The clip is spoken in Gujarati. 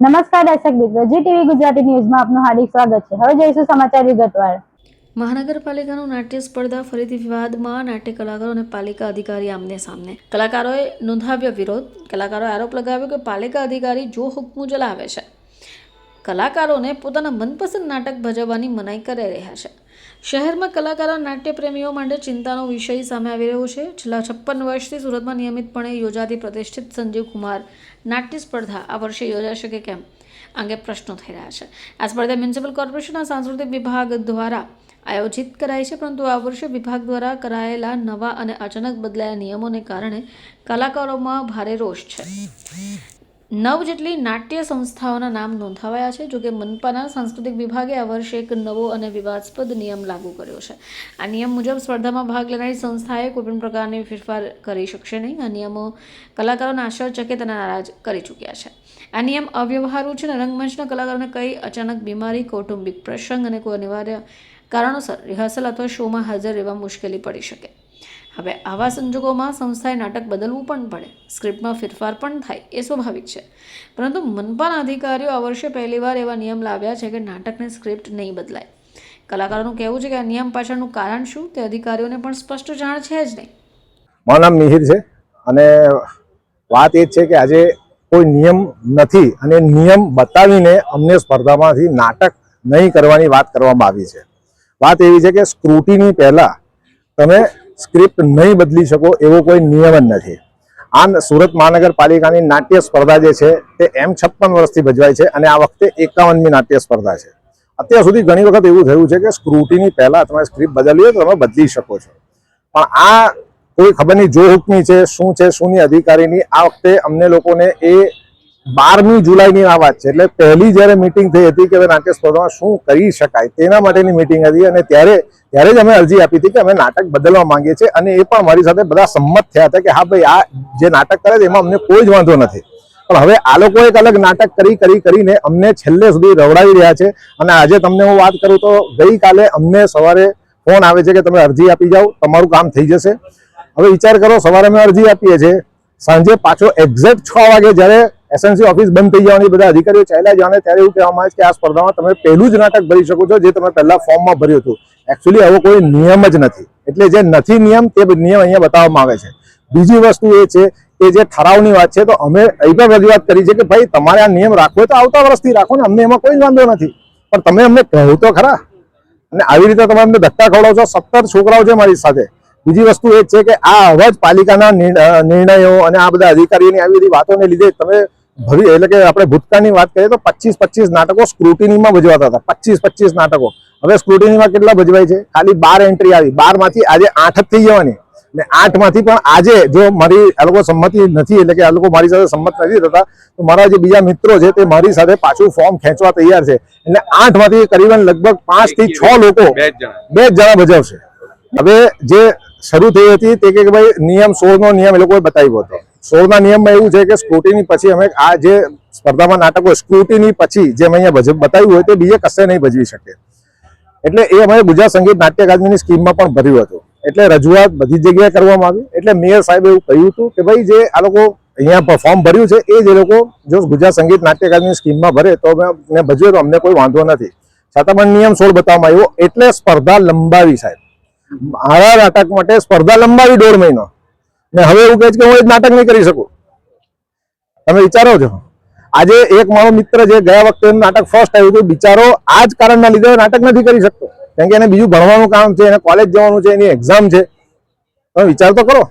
નમસ્કાર દર્શક મિત્રો, જી ટીવી ગુજરાતી ન્યૂઝમાં આપનું હાર્દિક સ્વાગત છે. હવે જોઈશું સમાચાર વિગતવાર. મહાનગરપાલિકાનું નાટ્ય સ્પર્ધા ફરીથી વિવાદમાં નાટ્ય કલાકારો અને પાલિકા અધિકારી આમને સામને. કલાકારોએ નોંધાવ્યો વિરોધ. કલાકારોએ આરોપ લગાવ્યો કે પાલિકા અધિકારી જો હુકમું ચલાવે છે. કલાકારોને પોતાના મનપસંદ નાટક ભજવવાની મનાઈ કરી રહ્યા છે. શહેરમાં કલાકારો નાટ્યપ્રેમીઓ માટે ચિંતાનો વિષય સામે આવી રહ્યો છે. છેલ્લા છપ્પન વર્ષથી સુરતમાં નિયમિતપણે યોજાતી પ્રતિષ્ઠિત સંજીવ કુમાર નાટ્ય સ્પર્ધા આ વર્ષે યોજાશે કે કેમ? અંગે પ્રશ્નો થઈ રહ્યા છે. આ સ્પર્ધા મ્યુનિસિપલ કોર્પોરેશનના સાંસ્કૃતિક વિભાગ દ્વારા આયોજિત કરાઈ છે, પરંતુ આ વર્ષે વિભાગ દ્વારા કરાયેલા નવા અને અચાનક બદલાયેલા નિયમોને કારણે કલાકારોમાં ભારે રોષ છે. નવ જેટલી નાટ્ય સંસ્થાઓના નામ નોંધાવાયા છે, જોકે મનપાના સાંસ્કૃતિક વિભાગે આ વર્ષે એક નવો અને વિવાદાસ્પદ નિયમ લાગુ કર્યો છે. આ નિયમ મુજબ સ્પર્ધામાં ભાગ લેનારી સંસ્થાએ કોઈપણ પ્રકારની ફેરફાર કરી શકશે નહીં. આ નિયમો કલાકારોને આશ્ચર્યચકિત અને નારાજ કરી ચૂક્યા છે. આ નિયમ અવ્યવહારુ છે અને રંગમંચના કલાકારોને કઈ અચાનક બીમારી, કૌટુંબિક પ્રસંગ અને કોઈ અનિવાર્ય કારણોસર રિહર્સલ અથવા શોમાં હાજર રહેવા મુશ્કેલી પડી શકે. હવે આવા સંજોગોમાં સંસ્થાએ નાટક બદલવું પણ પડે. સ્ક્રિપ્ટમાં ફેરફાર પણ થાય, એ સ્વાભાવિક છે. પરંતુ મનપાના અધિકારીઓ આ વર્ષે પહેલીવાર એવા નિયમ લાવ્યા છે કે નાટકની સ્ક્રિપ્ટ નહીં બદલાય. કલાકારોનું કહેવું છે કે આ નિયમ પાછળનું કારણ શું? તે અધિકારીઓને પણ સ્પષ્ટ જાણ છે જ નહીં. મારું નામ મિહિર છે અને વાત એ છે કે આજે કોઈ નિયમ નથી અને નિયમ બતાવીને અમને સ્પર્ધામાંથી નાટક નહીં કરવાની વાત કરવામાં આવી છે. વાત એવી છે કે સ્ક્રુટીની પહેલાં તમે સ્ક્રિપ્ટ નહીં બદલી શકો એવો કોઈ નિયમ જ નથી. આ સુરત મહાનગરપાલિકાની નાટ્ય સ્પર્ધા જે છે, તે એમ છપ્પન વર્ષથી ભજવાય છે અને આ વખતે એકાવનમી નાટ્ય સ્પર્ધા છે. અત્યાર સુધી ઘણી વખત એવું થયું છે કે સ્ક્રુટીની પહેલાં તમે સ્ક્રિપ્ટ બદલવી હોય તો તમે બદલી શકો છો. પણ આ કોઈ ખબર નહીં, જો હુકમી છે, શું છે શું ની અધિકારીની, આ વખતે અમને લોકોને એ બારમી જુલાઈની આ વાત છે. એટલે પહેલી જ્યારે મિટિંગ થઈ હતી કે નાટ્ય સ્પર્ધામાં શું કરી શકાય તેના માટેની મિટિંગ હતી અને ત્યારે ત્યારે જ અમે અરજી આપી હતી કે અમે નાટક બદલવા માંગીએ છીએ અને એ પણ મારી સાથે બધા સંમત થયા હતા કે હા ભાઈ, આ જે નાટક કરે છે એમાં અમને કોઈ જ વાંધો નથી. પણ હવે આ લોકો એક અલગ નાટક કરી કરી, કરીને અમને છેલ્લે સુધી રવડાવી રહ્યા છે. અને આજે તમને હું વાત કરું તો ગઈકાલે અમને સવારે ફોન આવે છે કે તમે અરજી આપી જાઓ, તમારું કામ થઈ જશે. હવે વિચાર કરો, સવારે અમે અરજી આપીએ છીએ. સાંજે પાછો એક્ઝેક્ટ છ વાગે જ્યારે એસએનસી ઓફિસ બંધ થઈ જવાની બધા અધિકારીઓ ચાલ્યા જવાને ત્યારે એવું કહેવામાં આવે છે કે આ સ્પર્ધામાં તમે પહેલું જ નાટક ભરી શકો છો જે તમે પહેલા ફોર્મમાં ભર્યું હતું. એકચ્યુઅલી આવો કોઈ નિયમ જ નથી. એટલે જે નથી નિયમ, તે નિયમ અહીંયા બતાવવામાં આવે છે. બીજી વસ્તુ એ છે કે જે ઠરાવની વાત છે, તો અમે અહીં પણ રજૂઆત કરી છે કે ભાઈ, તમારે આ નિયમ રાખવો તો આવતા વર્ષથી રાખો ને, અમને એમાં કોઈ વાંધો નથી. પણ તમે અમને કહો તો ખરા. અને આવી રીતે તમે અમને ધક્કા ખવડાવો છો સત્તર છોકરાઓ છે મારી સાથે. બીજી વસ્તુ એ છે કે આ અવાજ પાલિકાના નિર્ણયો અને આ બધા અધિકારીઓની આવી બધી વાતોને લીધે તમે ભવિ એટલે કે આપણે ભૂતકાળની વાત કરીએ તો પચીસ પચીસ નાટકો સ્ક્રુટિનીમાં ભજવાતા હતા. પચીસ પચીસ નાટકો. હવે સ્ક્રુટિનીમાં કેટલા ભજવાય છે? ખાલી બાર એન્ટ્રી આવી. બારમાંથી આજે આઠ જ થઈ જવાની. ને આઠમાંથી પણ આજે જો મારી આ લોકો સંમતિ નથી એટલે કે આ લોકો મારી સાથે સંમત નથી થતા તો મારા જે બીજા મિત્રો છે તે મારી સાથે પાછું ફોર્મ ખેંચવા તૈયાર છે. એટલે આઠમાંથી કરીબન લગભગ પાંચથી છ લોકો બે જ જણા. ભજવશે. હવે જે શરૂ થઈ હતી તે કે ભાઈ નિયમ સોળ નો નિયમ એ લોકોએ બતાવ્યો હતો. સોળ ના નિયમમાં એવું છે કે સ્ક્રુટીની પછી અમે આ જે સ્પર્ધામાં નાટકો સ્ક્રુટીની પછી જે અમે અહીંયા બતાવ્યું હોય તે બીજે કશે નહીં ભજવી શકે એટલે એ અમે ગુજરાત સંગીત નાટ્ય અકાદમીની સ્કીમમાં પણ ભર્યું હતું. એટલે રજૂઆત બધી જગ્યાએ કરવામાં આવી. એટલે મેયર સાહેબે એવું કહ્યું હતું કે ભાઈ જે આ લોકો અહીંયા ફોર્મ ભર્યું છે, એ જ લોકો જો ગુજરાત સંગીત નાટ્ય અકાદમીની સ્કીમમાં ભરે તો અમે ભજવે તો અમને કોઈ વાંધો નથી. છતાં પણ નિયમ સોળ બતાવવામાં આવ્યો. એટલે સ્પર્ધા લંબાવી સાહેબ. મારા નાટક માટે સ્પર્ધા લંબાવી દોઢ મહિનો. ને હવે એવું કહે છે કે હું એ નાટક નહીં કરી શકું. તમે વિચારો છો. આજે એક મારો મિત્ર જે ગયા વખતે એનું નાટક ફર્સ્ટ આવ્યું હતું, બિચારો આ જ કારણના લીધે નાટક નથી કરી શકતો. કેમ કે એને બીજું ભણવાનું કામ છે, એને કોલેજ જવાનું છે, એની એક્ઝામ છે. તમે વિચાર તો કરો.